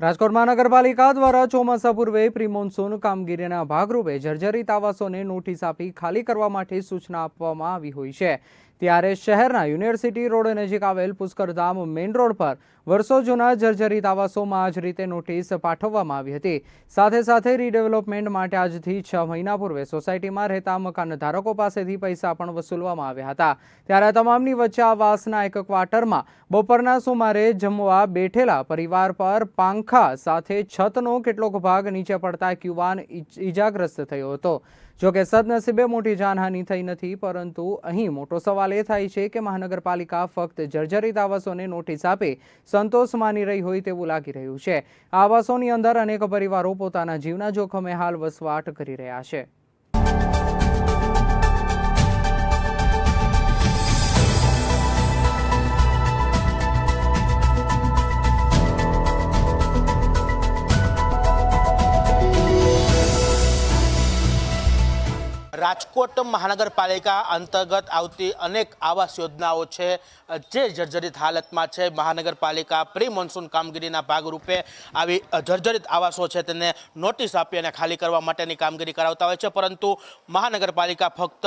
રાજકોટ મહાનગરપાલિકા દ્વારા ચોમાસા પૂર્વે પ્રી મોન્સૂન કામગીરીના ભાગરૂપે જર્જરિત આવાસોને નોટિસ આપી ખાલી કરવા માટે સૂચના આપવામાં આવી હોય છે. ત્યારે શહેરના યુનિવર્સિટી રોડ નજીક આવેલ પુષ્કરધામ મેઇન રોડ પર વર્ષો જૂના જર્જરિત આવાસોમાં આ જ રીતે નોટિસ પાઠવવામાં આવી હતી. સાથે સાથે રીડેવલપમેન્ટ માટે આજથી છ મહિના પૂર્વે સોસાયટીમાં રહેતા મકાન ધારકો પાસેથી પૈસા પણ વસૂલવામાં આવ્યા હતા. ત્યારે તમામની વચ્ચે આવાસના એક ક્વાર્ટરમાં બપોરના સુમારે જમવા બેઠેલા પરિવાર પર પાંખા સાથે છતનો કેટલોક ભાગ નીચે પડતા એક યુવાન ઈજ- ઈજાગ્રસ્ત થયો હતો. જોકે સદનસીબે મોટી જાનહાનિ થઈ નથી, પરંતુ અહીં મોટો સવાલ એ થાય છે કે મહાનગરપાલિકા ફક્ત જર્જરિત આવાસોને નોટિસ આપે, સંતોષ માની રહી હોય તેવું લાગી રહ્યું છે. આવાસોની અંદર અનેક પરિવારો પોતાના જીવના જોખમે હાલ વસવાટ કરી રહ્યા છે. રાજકોટ મહાનગરપાલિકા અંતર્ગત આવતી અનેક આવાસ યોજનાઓ છે, જે જર્જરિત હાલતમાં છે. મહાનગરપાલિકા પ્રી મોન્સૂન કામગીરીના ભાગરૂપે આવી જર્જરિત આવાસો છે તેને નોટિસ આપી અને ખાલી કરવા માટેની કામગીરી કરાવતા હોય છે. પરંતુ મહાનગરપાલિકા ફક્ત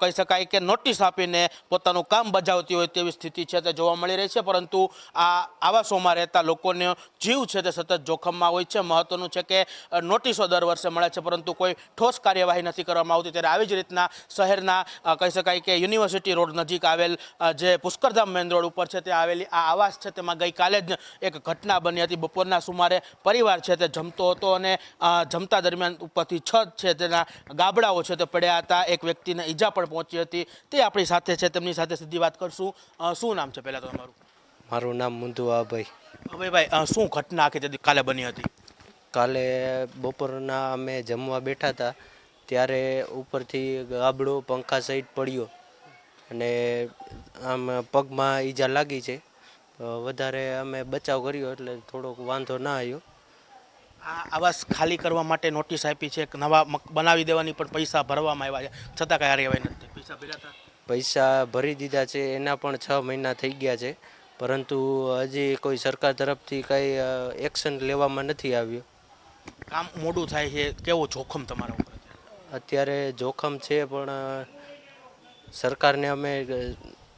કહી શકાય કે નોટિસ આપીને પોતાનું કામ બજાવતી હોય તેવી સ્થિતિ છે તે જોવા મળી રહી છે. પરંતુ આ આવાસોમાં રહેતા લોકોનો જીવ છે તે સતત જોખમમાં હોય છે. મહત્વનું છે કે નોટિસો દર વર્ષે મળે છે, પરંતુ કોઈ ઠોસ કાર્યવાહી નથી કરવામાં આવતી. ત્યારે આવી જ રીતના શહેરના કહી શકાય કે યુનિવર્સિટી રોડ નજીક આવેલ જે પુષ્કરધામ મેન રોડ ઉપર છે તે આવેલી આ આવાસ છે તેમાં ગઈકાલે જ એક ઘટના બની હતી. બપોરના સુમારે પરિવાર છે તે જમતો હતો અને જમતા દરમિયાન ઉપરથી છત છે તેના ગાબડાઓ છે તે પડ્યા હતા. એક વ્યક્તિને ઈજા પણ પહોંચી હતી. તે આપણી સાથે છે. તેમની સાથે સીધી વાત કરશું. શું નામ છે પહેલાં તો તમારું? મારું નામ મુંદુઆભાઈ. હવે ભાઈ શું ઘટના આખી કાલે બની હતી? કાલે બપોરના અમે જમવા બેઠા હતા. ત્યારે ઉપરથી ગાબડો પંખા સહિત પડ્યો. અને આમ પગમાં ઈજા લાગી છે. વધારે અમે બચાવ કર્યો એટલે થોડોક વાંધો ના આવ્યો. આ આવાસ ખાલી કરવા માટે નોટિસ આપી છે એક નવા બનાવી દેવાની પણ પૈસા ભરવામાં આવ્યા છે. છતાં કાંઈ કાર્યવાહી નથી. પૈસા ભર્યા પૈસા ભરી દીધા છે. એના પણ છ મહિના થઈ ગયા છે. પરંતુ હજી કોઈ સરકાર તરફથી કંઈ એક્શન લેવામાં નથી આવ્યું. કામ મોડું થાય છે. કેવો જોખમ તમારા? અત્યારે જોખમ છે, પણ સરકારને અમે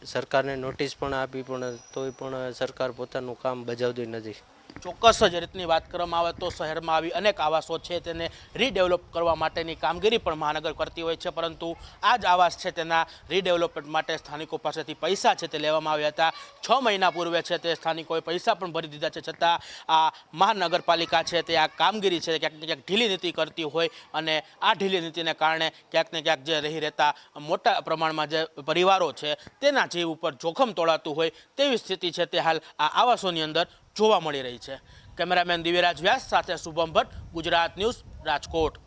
સરકારને નોટિસ પણ આપી, પણ તોય પણ સરકાર પોતાનું કામ બજાવતી નથી. ચોક્કસ જ રીતની વાત કરવામાં આવે તો શહેરમાં આવી અનેક આવાસો છે તેને રીડેવલપ કરવા માટેની કામગીરી પણ મહાનગર કરતી હોય છે, પરંતુ આ જ આવાસ છે તેના રીડેવલપમેન્ટ માટે સ્થાનિકો પાસેથી પૈસા છે તે લેવામાં આવ્યા હતા. છ મહિના પૂર્વે છે તે સ્થાનિકોએ પૈસા પણ ભરી દીધા છે, છતાં આ મહાનગરપાલિકા છે તે આ કામગીરી છે ક્યાંક ને ક્યાંક ઢીલી નીતિ કરતી હોય અને આ ઢીલી નીતિને કારણે ક્યાંક ને ક્યાંક જે રહી રહેતા મોટા પ્રમાણમાં જે પરિવારો છે તેના જીવ ઉપર જોખમ તોડાતું હોય તેવી સ્થિતિ છે તે હાલ આ આવાસોની અંદર જોવા મળી રહી છે. કેમેરામેન દિવ્યરાજ વ્યાસ સાથે શુભમ ભટ્ટ ગુજરાત ન્યૂઝ રાજકોટ.